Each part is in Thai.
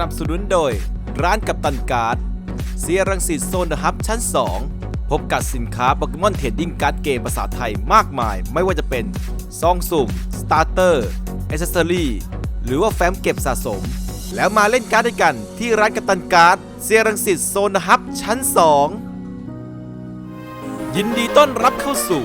นับสนุนโดย ร้านกัปตันการ์ดเซียรังสิตโซนเดอะฮับชั้น 2 พบกับสินค้าโปเกมอนเทรดดิ้งการ์ดเกมภาษาไทยมากมาย ไม่ว่าจะเป็น ซองสุ่ม สตาร์เตอร์อ c เซสซอรี่หรือว่าแฟ้มเก็บสะสม แล้วมาเล่นการ์ดด้วยกันที่ร้านกัปตันการ์ดเซียรังสิตโซนเดอะฮับชั้น 2 ยินดีต้อนรับเข้าสู่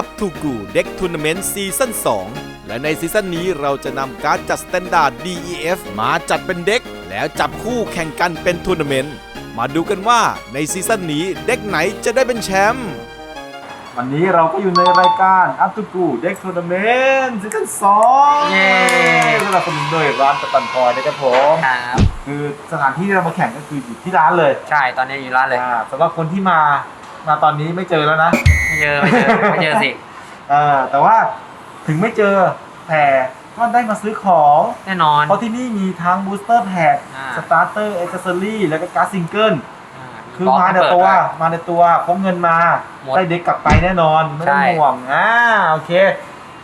Up to Go Deck Tournament ซีซั่น2และในซีซั่นนี้เราจะนำการ์ดจัด Standard DEF มาจัดเป็นเด็ก แล้วจับคู่แข่งกันเป็นทัวร์นาเมนต์ มาดูกันว่าในซีซั่นนี้เด็กไหนจะได้เป็นแชมป์วันนี้เราก็อยู่ในรายการ Up to Go Deck Tournament ซีซั่นสองเย้สำหรับสนุนโดยร้านกัปตันคอยนะครับผมครับคือสถานที่ที่เรามาแข่งก็คืออยู่ที่ร้านเลยใช่ตอนนี้อยู่ร้านเลยอ่าสำหรับคนที่มามาตอนนี้ไม่เจอแล้วนะไม่เจอไม่เจอไม่เจอสิเออแต่ว่าถึงไม่เจอแต่ ก็ได้มาซื้อของ แน่นอน เพราะที่นี่มีทั้ง Booster Pack อ่า Starter Accessory แล้วก็การ์ดซิงเกิลอ่าคือมาในตัว มาในตัวพกเงินมาหมดได้เด็กกลับไปแน่นอนไม่ต้องใช่ ห่วงอ่าโอเค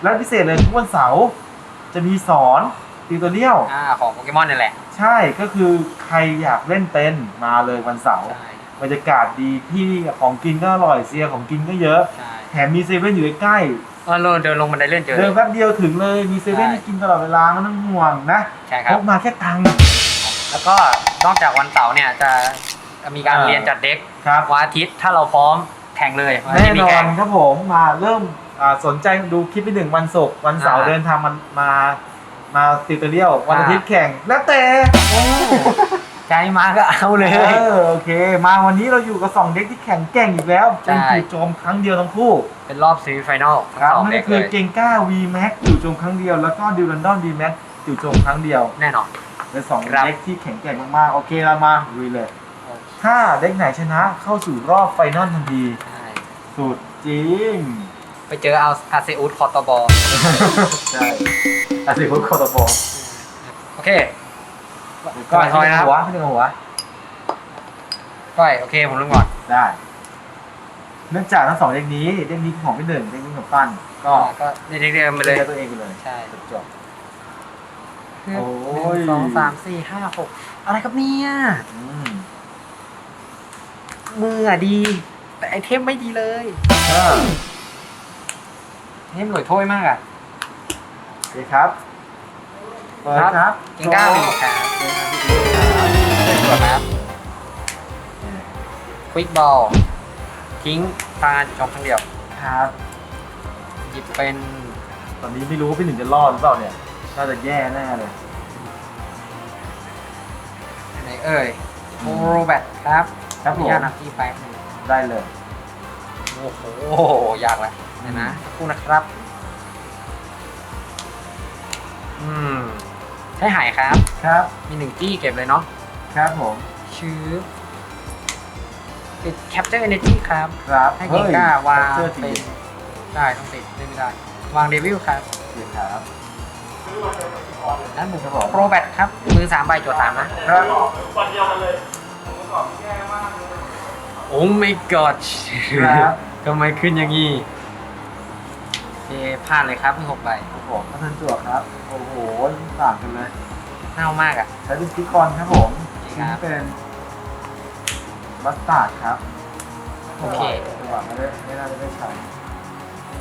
แล้วพิเศษเลยทุกวันเสาร์จะมีสอนติวตัวเลี้ยว อ่าของโปเกมอนนี่แหละใช่ก็คือใครอยากเล่นเป็นมาเลยวันเสาร์ใช่บรรยากาศดีที่ของกินก็อร่อยเซียของกินก็เยอะ ใช่แถมมีเซเว่นอยู่ใกล้เออเราเดินลงบันไดเลื่อนเจอๆเดินแป๊บเดียวถึงเลยมีเซเว่นใช่ ให้กินตลอดเวลาไม่ต้องห่วงนะใช่ครัพบ กมาแค่ตังค์ แล้วก็นอกจากวันเสาร์เนี่ยจะมีการอ่า เรียนจัดเด็กครับ วันอาทิตย์ถ้าเราพร้อมแข่งเลยวันอาแน่ทิตย์มีนอแข่นง ครับผมมาเริ่มอ่าสนใจดูคลิปไปหนึ่งวันศุกร์วันเสาร์อ่าเดินทางมามามาติวเตอร์เรียววันอ่าอาทิตย์แข่งแล้วแต่โอ้ ใจมาก็เอาเลย เออโอเค มาวันนี้เราอยู่กับสองเด็กที่แข่งแกร่งอีกแล้วใช่เป็นจู่โจมครั้งเดียวทั้งคู่เป็นรอบซีรีส์ไฟนอลทั้งครับสองนั่นเด็ก็กคืเลอยเกงก้า V Max จู่โจมครั้งเดียวแล้วก็ดิวลันดอน V Max จู่โจมครั้งเดียวแน่นอน เป็นสองครับ เด็กที่แข็งแกร่งมากๆโอเคเรามาลุยเลย ถ้าเด็กไหนชนะเข้าสู่รอบไฟนอลทันทีใช่สุดจริงไปเจอเอาอาเซอุสคอตบอลใช่อาศิพุทธโคตรบอลโอเค ก็ทอยนะครับ หัวขึ้นหัว ก้อยโอเคผมลงก่อน ได้ เนื่องจากทั้งสองเด็กนี้เด็กนี้ของพี่หนึ่งเด็กนี้ของปั้นก็ก็เรียกเรียกไปเลยตัวเองไปเลย ใช่จบหนึ่โอ้ยงสองสามสี่ห้าหกอะไรครับเนี่ยๆอืมมืออะดี แต่ไอเทมไม่ดีเลยก็เทมหน่วยถ้วยมากอะโอเคครับเปิดครับเก่งก้าวีครับ เป็นตัวครับควิกบอลทิ้งพาจอมครั้งเดียวครับหยิบเป็นตอนนี้ไม่รู้ว่าพี่หนึ่งจะรอดหรือเปล่าเนี่ยน่าจะแย่แน่เลยไหนเอ่ยโมโรแบทครับครับผมขออนุญาตนับที่แป๊บหนึงได้เลย โอ้โหยากแล้วเดี๋ยวนะสักครู่นะครับ อืมใช้หายครับ ครับ มีหนึ่งจี้เก็บเลยเนาะ ครับผมชื้อติด Capture Energy ครับ ครับให้เก่งกล้าวางเสื้อจริเป็นงได้ต้องติดเล่นไม่ได้ วางเดวิลครับเดี๋ยวครับด้านหนึ่งครับผม โปรแบทครับ มือสามใบโจทย์สามนะครับโอ้ my god ครับทำไมขึ้นอย่างนี้โอเคพลาดเลยครับมือหกใบครับผมพัฒนจั่วครับ โอ้โหต่างกันเลย เน่ามากอะ ใช้เป็นสติ๊กกรครับผม ครัชิ้นบเป็นบัสตาร์ดครับโอเค จังหวะไม่ได้ไม่น่าจะได้ใช้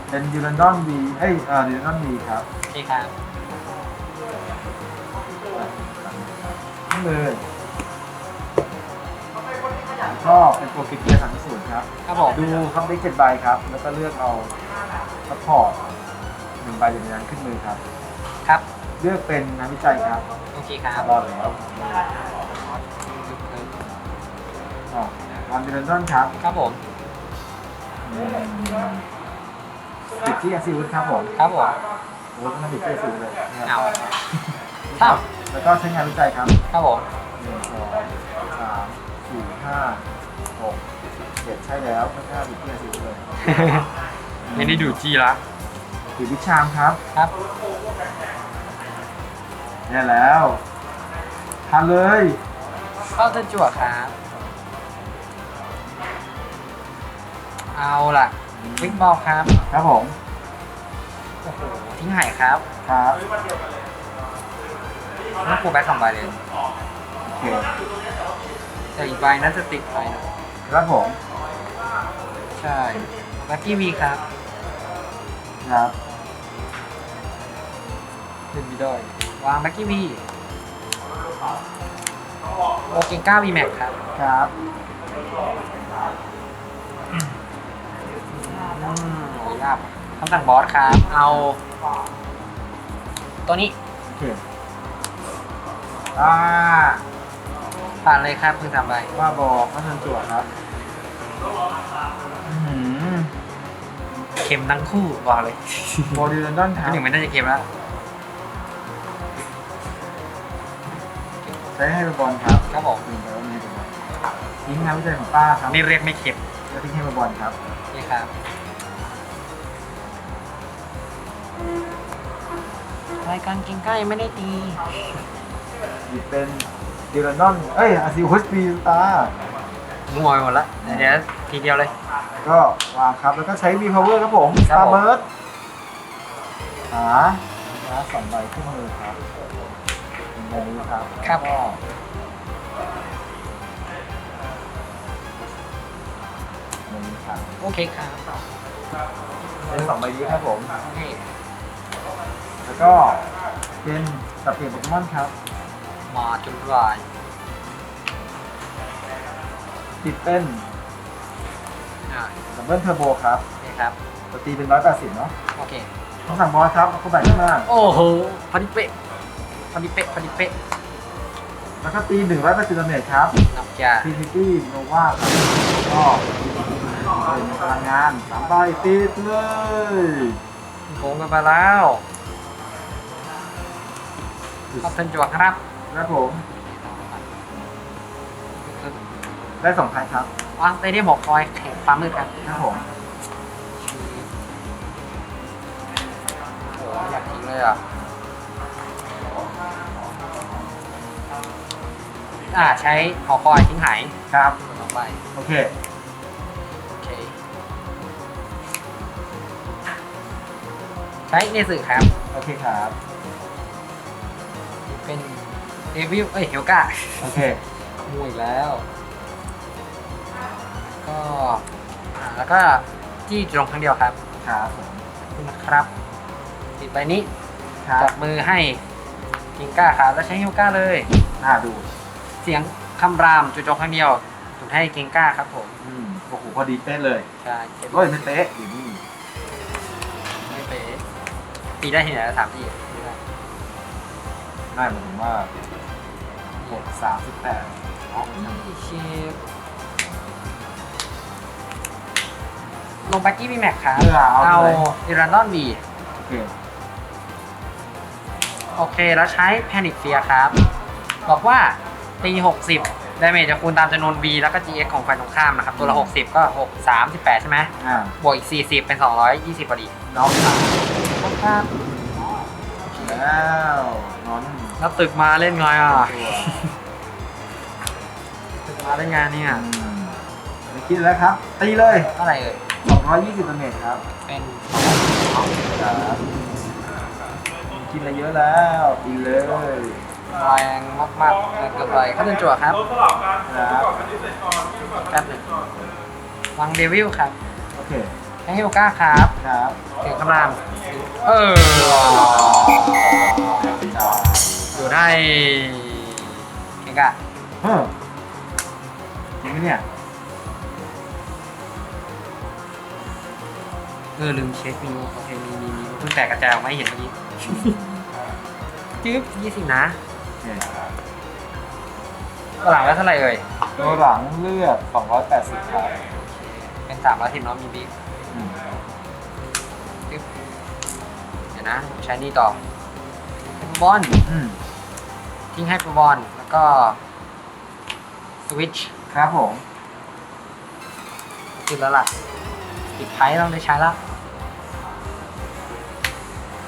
เป็นยูรันดอนดีเอ้ยอ่ายูรันดอนดีครับโอเคครับ นี่เลยก็เป็นโปรฟิกเกียร์สามศูนย์ครับ ครับผม ดูครับได้เจ็ดใบครับ แล้วก็เลือกเอาซัพพอร์ตหนึ่งใบอยู่ในนั้นขึ้นมือครับ ครับ เลือกเป็นงานวิจัยครับ โอเคครับ รอดแล้ว อ๋อวันเดนดอนครับครับผม ติดที่อาซิวุธครับผมครับผมโอ้ต้องติดที่อาซิวุธเลยเอาครับแล้วก็ใช้งานวิจัยครับครับผมหนึ่งสองสามสี่ห้าหกเจ็ดใช่แล้วก็แค่ติดที่อาซิวุธเลยไม่ได้ดูจีละติดวิชามครับครับเนี่ยแล้วทานเลยเข้าเทิร์นจั่วครับ เอาล่ะวิกบอลครับ ครับผม โอ้โห ทิ้งหายครับครับแล้วกูแบ็คสองใบเลยอเคแต่อีกใบนั้นจะติดไปนะครับผม ใช่ลักกี้วีครับ ครับเล่นไม่ได้วางลักกี้วีโอเกนก้าวีแม็กครับ ครับอืม โอ้ยยากคำสั่งบอสครับ เอา ตัวนี้โอเคอ่าผ่านเลยครับคือสามใบว่าบอกพัฒนจั่วครับอื้อหือเข็มทั้งคู่บอกเลยโมดิลลอนดอนครัพี่บหนึ่งไม่น่าจะเข็มแล้วใช้ให้บอลครับครับผมถึงแล้วมีเป็นบอลทิ้งงานวิจัยของป้าครับนี่เรียกไม่เข็มแล้วทิ้งให้บอลครับนี่ครับ รายการเก่งใกล้ไม่ได้ตีหยิบเป็นดิลลอนดอน เอ้ยอาซิอุสปีตา งวยหมดละเดี๋ยวทีเดียวเลย ก็วางครับ แล้วก็ใช้วีพาวเวอร์ครับผมครับตาผม เบิร์ดหาหาสองใบขึ้นมือครับเป็นใบนี้ครับครับ ก็ใบนี้ครับโอเคครับ เป็นสองใบนี้ครับผม โอเค แล้วก็เป็นสับเปลี่ยนโปเกมอนครับ มาจนรายติดเป็นอ่าดับเบิลเทอร์โบครับนี่ครับ ปกตีเป็น 180 เนาะโอเค ต้องสั่งบอสครับเอาเข้าไปข้างล่างโอ้โหพอดีเป๊ะพอดีเป๊ะพอดีเป๊ะแล้วก็ตี 180ดาเมจครับนับจ่าทีทีตี้โนวาครับก็เป็นพลังงานสามใบติดเลย โกงกันไปแล้ว ขอบคุณจัวครับครับผม ได้สองพันครับ วางเตเดียมบอกคอยแข่งฟ้ามืดครับครับผมโอ้อยากทิ้งเลยอะ อ่าใช้หอคอยทิ้งหายครับต่อไปโอเค โอเค ใช้เนสึครับ โอเคครับ เป็นเดวิลเอ้ยเฮลกาโอเคมวยแล้ว ก็อ่าแล้วก็ที่ตรงครั้งเดียวครับครับผมขอบคุณนะครับติดใบนี้ครัจับบมือให้กิงก้าครับแล้วใช้เฮลกาเลย น่าดู เสียงคำรามจุดจบครั้งเดียวจุดให้กิงก้าครับผมอืมโอ้โหพอดีเป๊ะเลยใช่เก็บโอ้ยไม่เป๊ะอยู่นี่ไม่เป๊ะตีได้ที่ไหนละสามที ไม่ได้ได้หมายถึงว่าบวกสามสิบแปดอ๋อเชฟลงแบ็กกี้มีแม็กครับเพื่อเอาเอาเลยอิรันดอนบีโอเคโอเค แล้วใช้แพนิคเฟียครับ บอกว่าตี 60ดาเมจจะคูณตามจำนวน V แล้วก็ GX ของฝ่ายตรงข้ามนะครับ ตัวละ 60 ก็ 6 3 18ใช่ไหม อ่าบวกอีก 40 เป็น 220พอดี น้องสามครับ แล้วนอนแล้วตึกมาเล่นไงอะตัวตึกมาเล่นไงเนี่ยอืมไม่คิดแล้วครับ ตีเลยเท่าไหร่เอ่ย220ดาเมจครับ เป็นครับกินอะไรเยอะแล้วตีเลยแรงมากๆแรงเกินไปเข้าเป็นจั่วครับครับแป๊บหนึ่งวางเดวิลครับ โอเค ให้ฮิโอก้าครับครับเสียงคำราม เออ อยู่ได้เก่งกะเฮ้อจริงไหมเนี่ยเออลืมเช็คมีโอเคมีมีมีเพิ่งแตกกระจายออกมาให้เห็นเมื่อกี้จึ๊บยี่สิบนะโอเคตัวหลังแล้วเท่าไหร่เอ่ยตัวหลังเลือด280ครับเป็นสามร้อยสิบน้องมีบิ๊กอืมจึ๊บ เดี๋ยวนะใช้นี่ต่อเป็นบอลอืมทิ้งให้เป็นบอลแล้วก็สวิตช์ครับผมขึ้นแล้วล่ะปิดไพ่ต้องได้ใช้ละ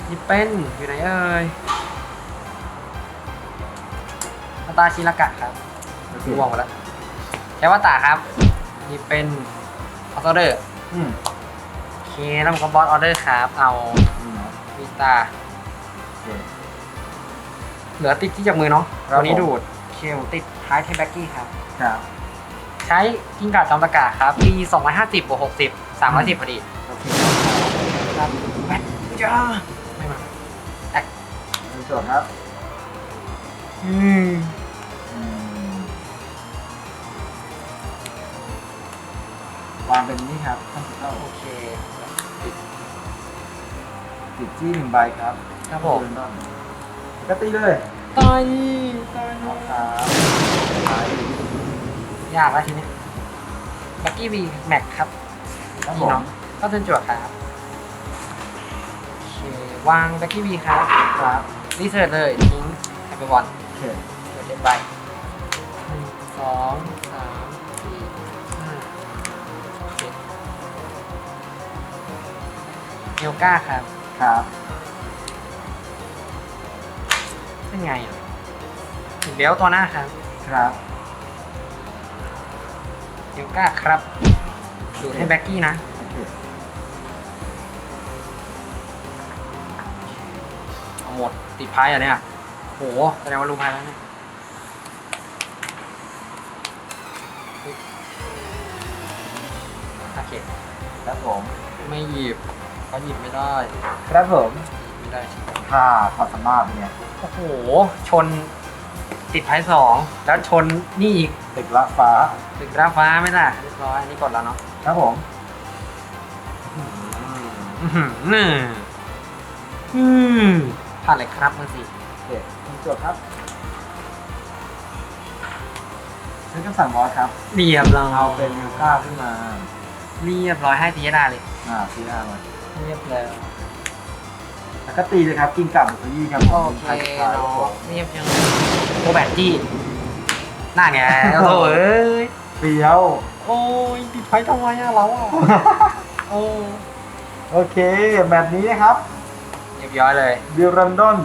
นี่เป็นอยู่ไหนเอ่ยมาตาชิรากะครับโอเคร่วงหมดแล้วใช้ว่าตาครับ นี่เป็นออเดอร์อืม โอเคแล้วผมก็บอสออเดอร์ครับ เอาอืมวิตา โอเค เหลือติ๊กที่จากมือเนาะครับตัวนี้ผมดูดโอเคลติดท้ายเทมแบ็กกี้ครับ ครับ ใช้กิ้งก่าจอมตะกาครับปี250บวก60 310พอดีโอเคครับแบทจ้าไม่มาแอคหนึ่งโจทย์ครับอืมอืมวางเป็นนี่ครับท่านผู้เข้าโอเค ติดจี้หนึ่งใบครับครับผมเดินต้นก็ตีเลยตายตายเอาครับไปยากแล้วทีนี้แบ็กกี้วีแม็กครับครับผพี่น้อมงก็เป็นจวดครับโอเควางแบ็กกี้วีครับครับรีเสิร์ชเลยทิ้งแอปเปิลบอลโอเคเปิดเจ็ดใบหนึ่งสองสามสี่ห้าเจ็ดเอลก้าครับ ครับเป็นไงอะถึงเบลตัวหน้าครับ ครับเอลก้าครับ ดูดให้แบ็กกี้นะโอเคเอาหมดติดพายอะเนี่ยโหแสดงว่ารู้พายแล้วเนี่ยเฮ้ยโอเค ครับผม ไม่หยิบ เขาหยิบไม่ได้ครับผมหยิบไม่ได้ค่าความสามารถเป็นไงโอ้โห ชนติดพายสองแล้วชนนี่อีกตึกละฟ้าตึกราฟ้าไหม่ล่ะเรียบร้อยอันนี้กดแล้วเนาะครับผมอื้อหือนี่อืมผ่านเลยครับมือสี่โอเคคุณโจทย์ครับใช้คำสั่งบอสครับ เรียบร้อยเอาเป็นมิวก้าขึ้นมาเรียบร้อยให้ตีดาเลย อ่าซีอาร์มา เรียบแล้วแล้วก็ตีเลยครับ กินกับบุฟยี่ครับโอเคเนาะเรียบยังโอแบตจี้น่าไงโอ้โหเอ้ยเปรี้ยว โอ้ยติดไฟทำไมอะเราอะโอ้โอเคแมตช์นี้นะครับ เรียบร้อยเลยดิรันดอน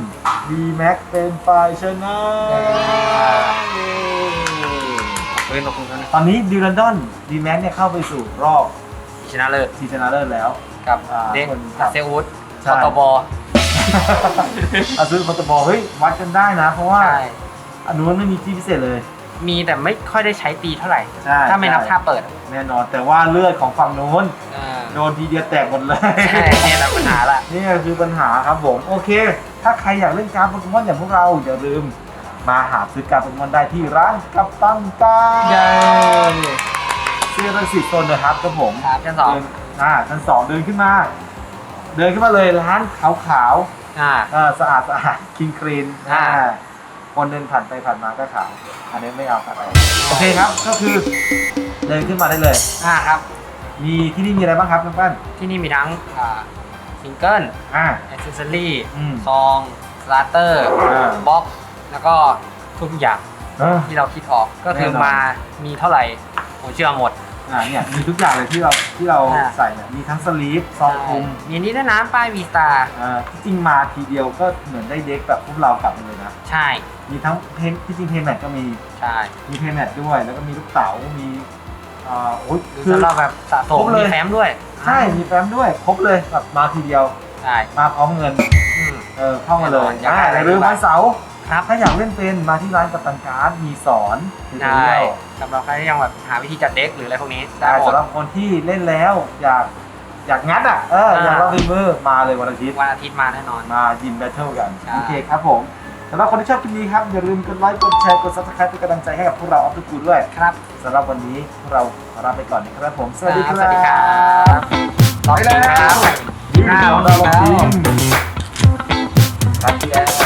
ดีแม็กเป็นฝ่ายชนะเฮ้ยตกลงกันนะตอนนี้ดิรันดอนดีแม็กเนี่ยเข้าไปสู่รอบชนะเลิศทีชนะเลิศแล้ว กับอ่าเด็กคนขับ เซอุสใช่คอตบออาซื้อคอตบอลเฮ้ยวัดกันได้นะ เพราะว่าใช่อันนู้นไม่มีที่พิเศษเลย มีแต่ไม่ค่อยได้ใช้ตีเท่าไหร่ ใช่ถ้าไม่นับใช่ ท่าเปิดแน่นอนแต่ว่าเลือดของฝั่งนู้นอ่าโดนทีเดียวแตกหมดเลย ใช่เนี่ยแหละปัญหาละ นี่ก็คือปัญหาครับผม โอเค ถ้าใครอยากเล่นการ์ดโปเกมอนอย่างพวกเรา อย่าลืม มาหาซื้อการ์ดโปเกมอนได้ที่ร้านกัปตันกาเย้ เสื้อรังสิตโซนนะครับครับผมครับชั้นสอง เดิ อ่าชั้นสองเดินขึ้นมา เดินขึ้นมาเลยร้านขาวขาวๆอ่าอ่าสะอาดสะอาดคินครีนอ่า คนเดินผ่านไปผ่านมาก็ขาว อันนี้ไม่เอาครับโอเคครับ ก็คือเดินขึ้นมาได้เลย อ่าครับ มีที่นี่มีอะไรบ้างครับน้องปั้นที่นี่มีทั้งอ่าซิงเกิลอ่า แอคเซสซอรี่อืมซองสตาร์เตอร์อ่า บ็อกแล้วก็ทุกอย่างเออ ที่เราคิดออกก็คือแน่นอน มามีเท่าไหร่ผมเชื่อหมด อ่าเนี่ยมีทุกอย่างเลยที่เราที่เราอ่า ใส่เนี่ยมีทั้งสลีปซองคลุมมีนี้ด้วยนะป้ายวีสตาอ่าที่จริงมาทีเดียวก็เหมือนได้เด็กแบบพวกเรากลับมาเลยนะ ใช่มีทั้งเพนที่จริงเพนแมทก็มีใช่มีเพนแมทด้วย แล้วก็มีลูกเต๋ามีอ่าโอ้ยหรือคือ สำหรับแบบสะสครมบเลย มีแฟ้มด้วยใช่มีแฟ้มด้วยครบเลยแบบมาทีเดียว ใช่มาพร้อมเงิน อืม เออเข้ามาเลยแน่นอนอยากได้อ่าอย่าลืมวันเสาร์ ครับ ถ้าอยากเล่นเป็นมาที่ร้านกับตันการ์ดมีสอนมีใช่เรียลสำหรับใครที่ยังแบบหาวิธีจัดเด็กหรืออะไรพวกนี้ได้แต่หมดสำหรับคนที่เล่นแล้วอยากอยากงัดอะเอออยากอ่าลองฝีมือมาเลยวันอาทิตย์วันอาทิตย์มาแน่นอนมายิมแบทเทิลกันใช่โอเคครับผมสำหรับคนที่ชอบคลิปนี้ครับ อย่าลืมกดไลค์กดแชร์กดซับสไครป์เป็นกำลังใจให้กับพวกเราออฟทุกคูด้วยครับสำหรับวันนี้พวกเราขอลาไปก่อนนะครับผม สวัสดีครับสวัสดีครับไปแล้วครับหน้าของเราจริง